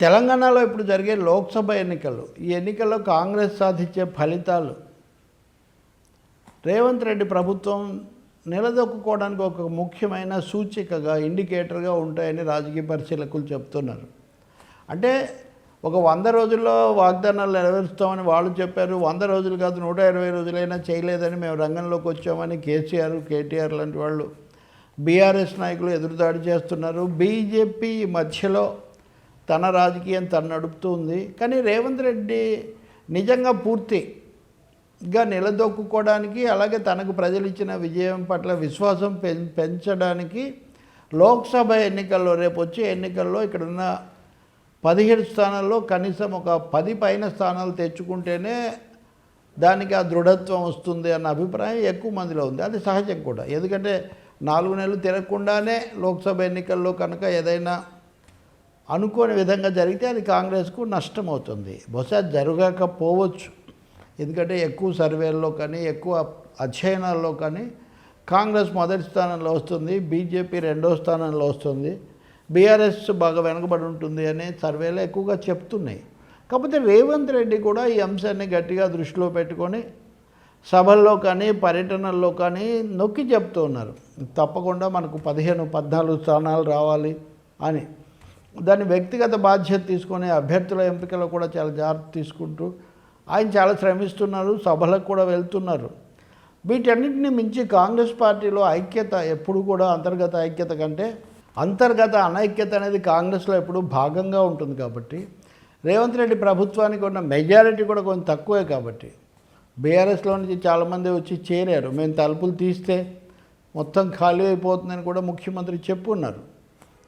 తెలంగాణలో ఇప్పుడు జరిగే లోక్సభ ఎన్నికలు ఈ ఎన్నికల్లో కాంగ్రెస్ సాధించే ఫలితాలు. రేవంత్ రెడ్డి ప్రభుత్వం నిలదొక్కుకోవడానికి ఒక ముఖ్యమైన సూచికగా ఇండికేటర్గా ఉంటాయని రాజకీయ పరిశీలకులు చెప్తున్నారు. అంటే ఒక వంద రోజుల్లో వాగ్దానాలు నెరవేరుస్తామని వాళ్ళు చెప్పారు. వంద రోజులు కాదు నూట ఇరవై రోజులైనా చేయలేదని మేము రంగంలోకి వచ్చామని కేసీఆర్ కేటీఆర్ లాంటి వాళ్ళు బీఆర్ఎస్ నాయకులు ఎదురుదాడి చేస్తున్నారు. బీజేపీ మధ్యలో తన రాజకీయం తను నడుపుతుంది. కానీ రేవంత్ రెడ్డి నిజంగా పూర్తిగా నిలదొక్కుకోవడానికి అలాగే తనకు ప్రజలు ఇచ్చిన విజయం పట్ల విశ్వాసం పెం పెంచడానికి లోక్సభ ఎన్నికల్లో రేపు వచ్చే ఎన్నికల్లో ఇక్కడున్న పదిహేడు స్థానాల్లో కనీసం ఒక పది పైన స్థానాలు తెచ్చుకుంటేనే దానికి ఆ దృఢత్వం వస్తుంది అన్న అభిప్రాయం ఎక్కువ మందిలో ఉంది. అది సహజం కూడా. ఎందుకంటే నాలుగు నెలలు తిరగకుండానే లోక్సభ ఎన్నికల్లో కనుక ఏదైనా అనుకోని విధంగా జరిగితే అది కాంగ్రెస్కు నష్టం అవుతుంది బహుశా జరగకపోవచ్చు ఎందుకంటే ఎక్కువ సర్వేల్లో కానీ ఎక్కువ అధ్యయనాల్లో కానీ కాంగ్రెస్ మొదటి స్థానంలో వస్తుంది బీజేపీ రెండో స్థానంలో వస్తుంది బీఆర్ఎస్ బాగా వెనకబడి ఉంటుంది అనే సర్వేలు ఎక్కువగా చెప్తున్నాయి. కాకపోతే రేవంత్ రెడ్డి కూడా ఈ అంశాన్ని గట్టిగా దృష్టిలో పెట్టుకొని సభల్లో కానీ పర్యటనల్లో కానీ నొక్కి చెప్తూ ఉన్నారు. తప్పకుండా మనకు పదిహేను పద్నాలుగు స్థానాలు రావాలి అని. దాని వ్యక్తిగత బాధ్యత తీసుకొని అభ్యర్థుల ఎంపికలో కూడా చాలా జాగ్రత్త తీసుకుంటూ ఆయన చాలా శ్రమిస్తున్నారు సభలకు కూడా వెళ్తున్నారు. వీటన్నిటిని మించి కాంగ్రెస్ పార్టీలో ఐక్యత ఎప్పుడు కూడా అంతర్గత ఐక్యత కంటే అంతర్గత అనైక్యత అనేది కాంగ్రెస్లో ఎప్పుడు భాగంగా ఉంటుంది కాబట్టి రేవంత్ రెడ్డి ప్రభుత్వానికి ఉన్న మెజారిటీ కూడా కొంచెం తక్కువే కాబట్టి బీఆర్ఎస్లో నుంచి చాలామంది వచ్చి చేరారు. మేము తలుపులు తీస్తే మొత్తం ఖాళీ అయిపోతుందని కూడా ముఖ్యమంత్రి చెప్పున్నారు.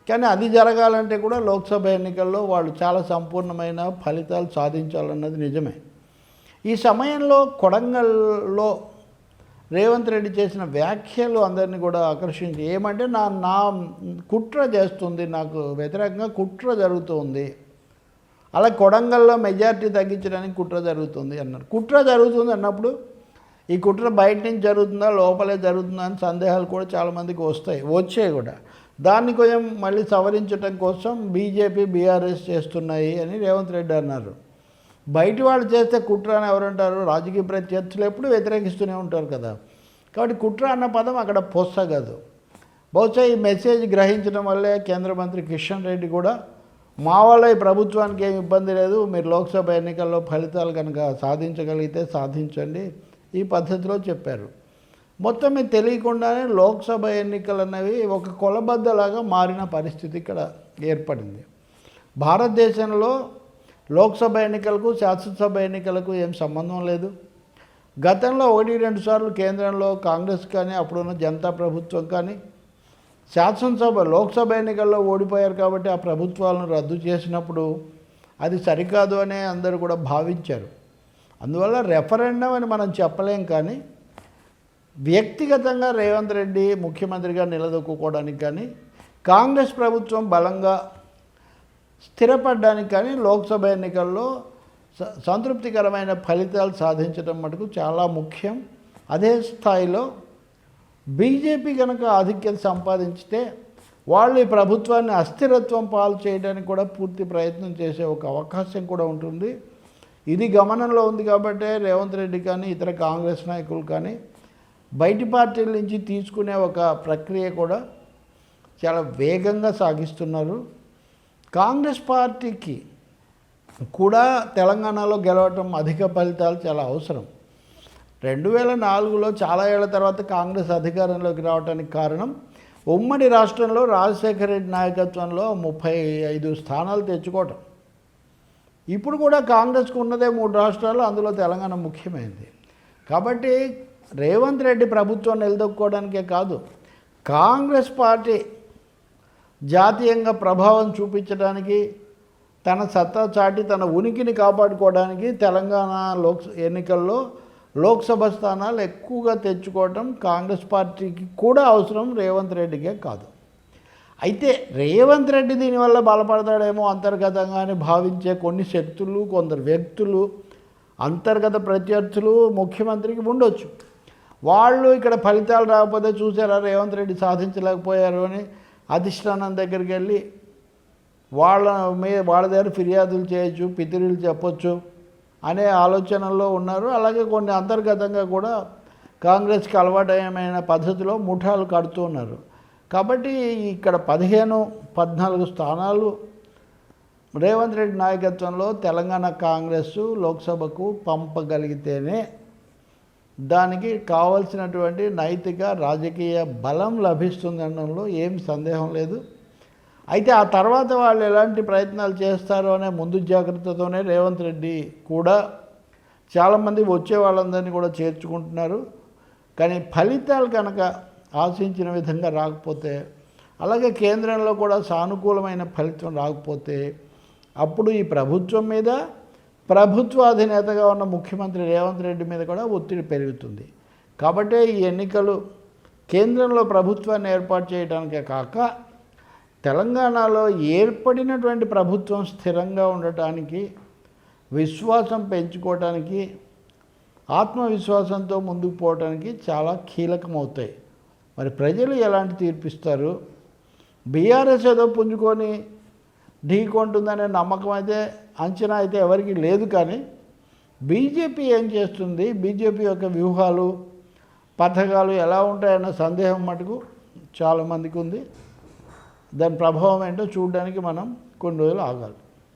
కానీ అది జరగాలంటే కూడా లోక్సభ ఎన్నికల్లో వాళ్ళు చాలా సంపూర్ణమైన ఫలితాలు సాధించాలన్నది నిజమే. ఈ సమయంలో కొడంగల్లో రేవంత్ రెడ్డి చేసిన వ్యాఖ్యలు అందరినీ కూడా ఆకర్షించి ఏమంటే నా నా కుట్ర చేస్తుంది నాకు వ్యతిరేకంగా కుట్ర జరుగుతుంది. అలా కొడంగల్లో మెజారిటీ తగ్గించడానికి కుట్ర జరుగుతుంది అన్నారు. కుట్ర జరుగుతుంది అన్నప్పుడు ఈ కుట్ర బయట నుంచి జరుగుతుందా లోపలే జరుగుతుందా అని సందేహాలు కూడా చాలామందికి వస్తాయి వచ్చాయి కూడా. దాన్ని కొంచెం మళ్ళీ సవరించడం కోసం బీజేపీ బీఆర్ఎస్ చేస్తున్నాయి అని రేవంత్ రెడ్డి అన్నారు. బయట వాళ్ళు చేస్తే కుట్ర అని ఎవరంటారు? రాజకీయ ప్రత్యర్థులు ఎప్పుడు వ్యతిరేకిస్తూనే ఉంటారు కదా. కాబట్టి కుట్ర అన్న పదం అక్కడ పొస్తగదు బహుశా ఈ మెసేజ్ గ్రహించడం వల్లే కేంద్ర మంత్రి కిషన్ రెడ్డి కూడా మా వల్ల ఈ ప్రభుత్వానికి ఏమి ఇబ్బంది లేదు మీరు లోక్సభ ఎన్నికల్లో ఫలితాలు కనుక సాధించగలిగితే సాధించండి ఈ పద్ధతిలో చెప్పారు. మొత్తం మీకు తెలియకుండానే లోక్సభ ఎన్నికలు అనేవి ఒక కొలబద్దలాగా మారిన పరిస్థితి ఇక్కడ ఏర్పడింది. భారతదేశంలో లోక్సభ ఎన్నికలకు శాసనసభ ఎన్నికలకు ఏం సంబంధం లేదు. గతంలో ఒకటి రెండు సార్లు కేంద్రంలో కాంగ్రెస్ కానీ అప్పుడున్న జనతా ప్రభుత్వం కానీ శాసనసభ లోక్సభ ఎన్నికల్లో ఓడిపోయారు కాబట్టి ఆ ప్రభుత్వాలను రద్దు చేసినప్పుడు అది సరికాదు అనే అందరూ కూడా భావించారు. అందువల్ల రెఫరెండం అని మనం చెప్పలేం కానీ వ్యక్తిగతంగా రేవంత్ రెడ్డి ముఖ్యమంత్రిగా నిలదొక్కుకోవడానికి కానీ కాంగ్రెస్ ప్రభుత్వం బలంగా స్థిరపడడానికి కానీ లోక్సభ ఎన్నికల్లో స- సంతృప్తికరమైన ఫలితాలు సాధించడం మటుకు చాలా ముఖ్యం. అదే స్థాయిలో బీజేపీ కనుక ఆధిక్యత సంపాదించితే వాళ్ళు ఈ ప్రభుత్వాన్ని అస్థిరత్వం పాలు చేయడానికి కూడా పూర్తి ప్రయత్నం చేసే ఒక అవకాశం కూడా ఉంటుంది. ఇది గమనంలో ఉంది కాబట్టి రేవంత్ రెడ్డి కానీ ఇతర కాంగ్రెస్ నాయకులు కానీ బయటి పార్టీల నుంచి తీసుకునే ఒక ప్రక్రియ కూడా చాలా వేగంగా సాగిస్తున్నారు. కాంగ్రెస్ పార్టీకి కూడా తెలంగాణలో గెలవటం అధిక ఫలితాలు చాలా అవసరం. రెండు వేల నాలుగులో చాలా ఏళ్ళ తర్వాత కాంగ్రెస్ అధికారంలోకి రావడానికి కారణం ఉమ్మడి రాష్ట్రంలో రాజశేఖర రెడ్డి నాయకత్వంలో ముప్పై ఐదు స్థానాలు తెచ్చుకోవటం. ఇప్పుడు కూడా కాంగ్రెస్కు ఉన్నదే మూడు రాష్ట్రాలు అందులో తెలంగాణ ముఖ్యమైనది కాబట్టి రేవంత్ రెడ్డి ప్రభుత్వం నిలదొక్కుకోవడానికే కాదు కాంగ్రెస్ పార్టీ జాతీయంగా ప్రభావం చూపించడానికి తన సత్తా చాటి తన ఉనికిని కాపాడుకోవడానికి తెలంగాణ లోక్ ఎన్నికల్లో లోక్సభ స్థానాలు ఎక్కువగా తెచ్చుకోవడం కాంగ్రెస్ పార్టీకి కూడా అవసరం రేవంత్ రెడ్డికే కాదు. అయితే రేవంత్ రెడ్డి దీనివల్ల బలపడతాడేమో అంతర్గతంగా అని భావించే కొన్ని శక్తులు కొందరు వ్యక్తులు అంతర్గత ప్రత్యర్థులు ముఖ్యమంత్రికి ఉండొచ్చు. వాళ్ళు ఇక్కడ ఫలితాలు రాకపోతే చూసారా రేవంత్ రెడ్డి సాధించలేకపోయారు అని అధిష్టానం దగ్గరికి వెళ్ళి వాళ్ళ మీద వాళ్ళ దగ్గర ఫిర్యాదులు చేయొచ్చు పితిరులు చెప్పొచ్చు అనే ఆలోచనలో ఉన్నారు. అలాగే కొన్ని అంతర్గతంగా కూడా కాంగ్రెస్కి అలవాటమైన పద్ధతిలో ముఠాలు కడుతూ ఉన్నారు. కాబట్టి ఇక్కడ పదిహేను పద్నాలుగు స్థానాలు రేవంత్ రెడ్డి నాయకత్వంలో తెలంగాణ కాంగ్రెస్ లోక్సభకు పంపగలిగితేనే దానికి కావలసినటువంటి నైతిక రాజకీయ బలం లభిస్తుందనడంలో ఏం సందేహం లేదు. అయితే ఆ తర్వాత వాళ్ళు ఎలాంటి ప్రయత్నాలు చేస్తారో అనే ముందు జాగ్రత్తతోనే రేవంత్ రెడ్డి కూడా చాలామంది వచ్చే వాళ్ళందరినీ కూడా చేర్చుకుంటున్నారు. కానీ ఫలితాలు కనుక ఆశించిన విధంగా రాకపోతే అలాగే కేంద్రంలో కూడా సానుకూలమైన ఫలితం రాకపోతే అప్పుడు ఈ ప్రభుత్వం మీద ప్రభుత్వ అధినేతగా ఉన్న ముఖ్యమంత్రి రేవంత్ రెడ్డి మీద కూడా ఒత్తిడి పెరుగుతుంది. కాబట్టే ఈ ఎన్నికలు కేంద్రంలో ప్రభుత్వాన్ని ఏర్పాటు చేయడానికే కాక తెలంగాణలో ఏర్పడినటువంటి ప్రభుత్వం స్థిరంగా ఉండటానికి విశ్వాసం పెంచుకోవటానికి ఆత్మవిశ్వాసంతో ముందుకు పోవడానికి చాలా కీలకమవుతాయి. మరి ప్రజలు ఎలాంటి తీర్పిస్తారు? బీఆర్ఎస్ ఏదో పుంజుకొని ఢీకొంటుందనే నమ్మకం అయితే అంచనా అయితే ఎవరికి లేదు కానీ బీజేపీ ఏం చేస్తుంది? బీజేపీ యొక్క వ్యూహాలు పథకాలు ఎలా ఉంటాయన్న సందేహం మటుకు చాలామందికి ఉంది. దాని ప్రభావం ఏంటో చూడడానికి మనం కొన్ని రోజులు ఆగాలి.